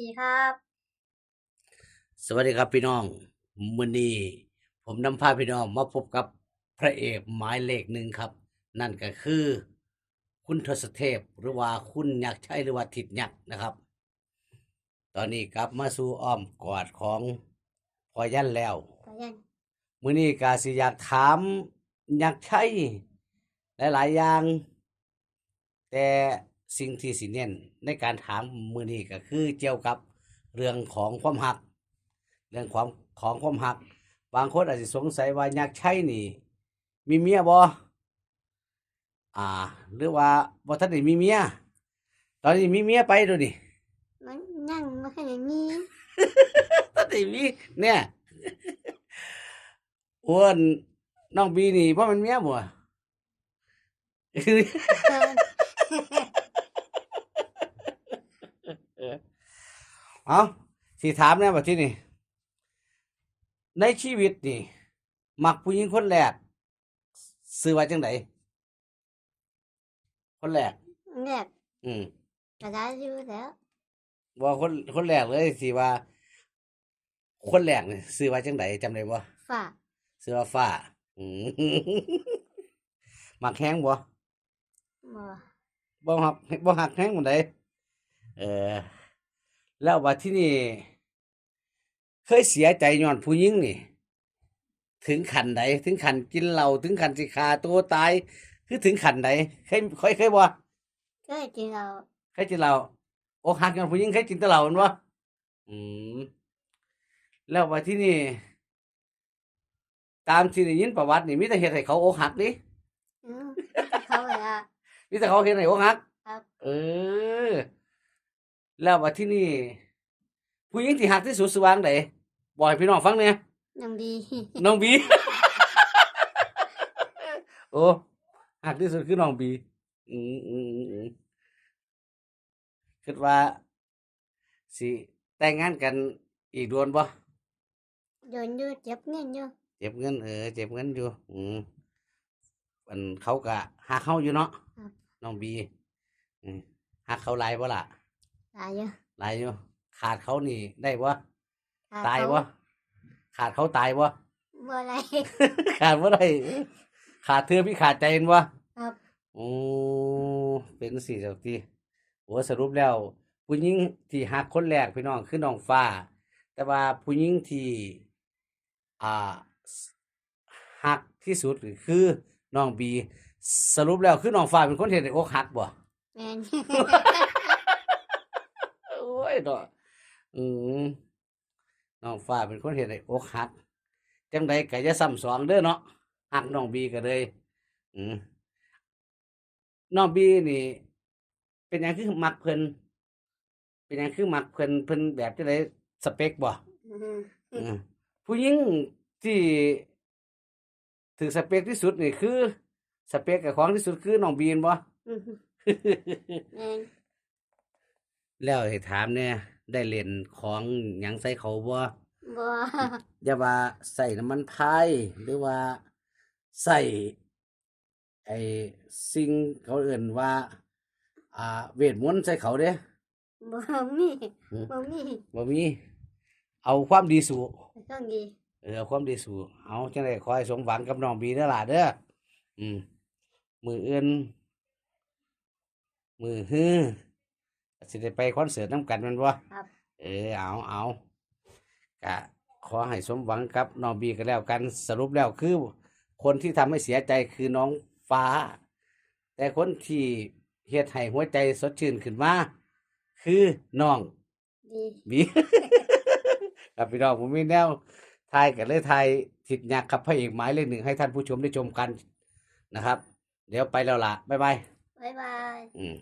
ดีครับ สวัสดีครับพี่น้องมื้อนี้ผมนำพาพี่น้องมาพบกับพระเอกหมายเลขหนึ่งครับ นั่นก็คือ คุณทศเทพหรือว่าคุณยักษ์ชัยหรือว่าทิดยักษ์นะครับ ตอนนี้กลับมาสู่อ้อมกอดของพอยันแล้วขอยันมื้อนี้กาสิอยากถามยักษ์ชัยหลายๆอย่าง แต่ สิ่งที่สิเน้นในการถามมื้อนี้ก็คือเกี่ยวกับเรื่องของความหัก เรื่องความของความหัก บางคนอาจจะสงสัยว่ายักษ์ชัยนี่ มีเมียบ่อ่า หรือว่าบ่ทันได้มีเมีย ตอนนี้มีเมียไปดูนี่มันนั่งมาขนาดนี้ทันได้มีเนี่ยอ้วนน้องบีนี่บ่แมันเมียบ่ เอาสิถามแน่บัดที่นี่ ในชีวิตนี่มักผู้หญิงคนแรกซื้อว่าจังไดคนแรก แรกอืมกระดาษอยู่แล้วว่าคนคนแรกเลยสิว่า คนแรกนี่ซื้อว่าจังไดจำได้บ่ฝากซื้อว่าฟ้าอืมมักแห้งบ่บ่บ่หักบ่หักแห้งบ่ไดเออ แล้วว่าที่นี่ เคยเสียใจย้อนผู้หญิงนี่ ถึงขันใดถึงขันกินเหล้าถึงขันสิฆ่าตัวตาย คือถึงขันใดเคยเคยเคยบ่เคยกินเราเคยกินเหล้าอกหักย้อนผู้หญิงเคยกินแต่เหล้าแม่นบ่อืมแล้วว่าที่นี่ ตามที่ได้ยินประวัตินี่มีแต่เฮ็ดให้เขาอกหักนี่อืมเขาเลยอะมีแต่เขาเฮ็ดให้อกหักครับเออ แล้วว่าที่นี่ ผู้หญิงที่หักที่สุดสว่างไดบอกให้พี่น้องฟังเนี่ยยังดีน้องบี โอ้หักที่สุดคือน้องบี อืมอืมอืมอืมคิดว่า สิแต่งงานกันอีกโดวนบ่โดนอยู่เจ็บเงินอยู่เจ็บเงินเออเจ็บเงินอยู่ อืมมันเขาก็หักเขาอยู่เนาะครับน้องบีอืมหักเขาหลายบ่ล่ะ ตายอยู่หลายอยู่ขาดเขานี่ได้บ่ขาตายเขบ่ขาดเขาตายบ่บ่อะไรขาดบ่ได้ขาดเธอพี่ขาดใจเห็นบ่ครับโอ้เป็นสี่จังซี่โอ้สรุปแล้ว ผู้หญิงที่หักคนแรกพี่น้องคือน้องฟ้า แต่ว่าผู้หญิงที่อ่าหักที่สุดก็คือน้องบี สรุปแล้วคือน้องฟ้าเป็นคนเฮ็ดให้อกหักบ่แม่นโอ้ ยเนาะอืมน้องฟ้าเป็นคนเฮ็ดให้อกหักจังใดก็อย่าซ้ำสองเด้อเนาะหักน้องบีก็เลย อืมน้องบีนี่ เป็นหยังคือมักเพิ่นเป็นหยังคือมักเพิ่นเพิ่นแบบจังไดสเปคบ่อืมอืมผู้หญิงที่ถือสเปคที่สุดนี่คือ สเปคกับของที่สุดคือน้องบีนบ่อืมแม่น แล้วให้ถามเนี่ยได้เล่นของหยังใส่เขาบ่บ่ อย่าว่าใส่น้ำมันพายหรือว่าใส่ไอ้สิ่งเขาเอื่นว่า อ่า เวทมนต์ใส่เขาเด้บ่มีอืมบ่มีบ่มี เอาความดีสู่ ต้องดีเออเอาความดีสู่ เอาจังได๋ขอให้สมหวังกับน้องบีเด้อล่ะเด้ออืม มืออื่น มือฮื้อ สิได้ไปคอนเสิร์ตนํกันแม่นบ่ครับ เออเอาเอากะขอให้สมหวังกับน้องบีกันแล้วกันสรุปแล้วคือ คนที่ทำให้เสียใจคือน้องฟ้า แต่คนที่เฮ็ดให้หัวใจสดชื่นขึ้นมาคือน้อง ดีบีกับพี่น้องผมมีแนวทายกันเลยทายทิดยักษ์ครับพระเอกหมายเลขหนึ่งให้ท่านผู้ชมได้ชมกันนะครับ เดี๋ยวไปแล้วล่ะ บ๊ายบาย บ๊ายบาย อืม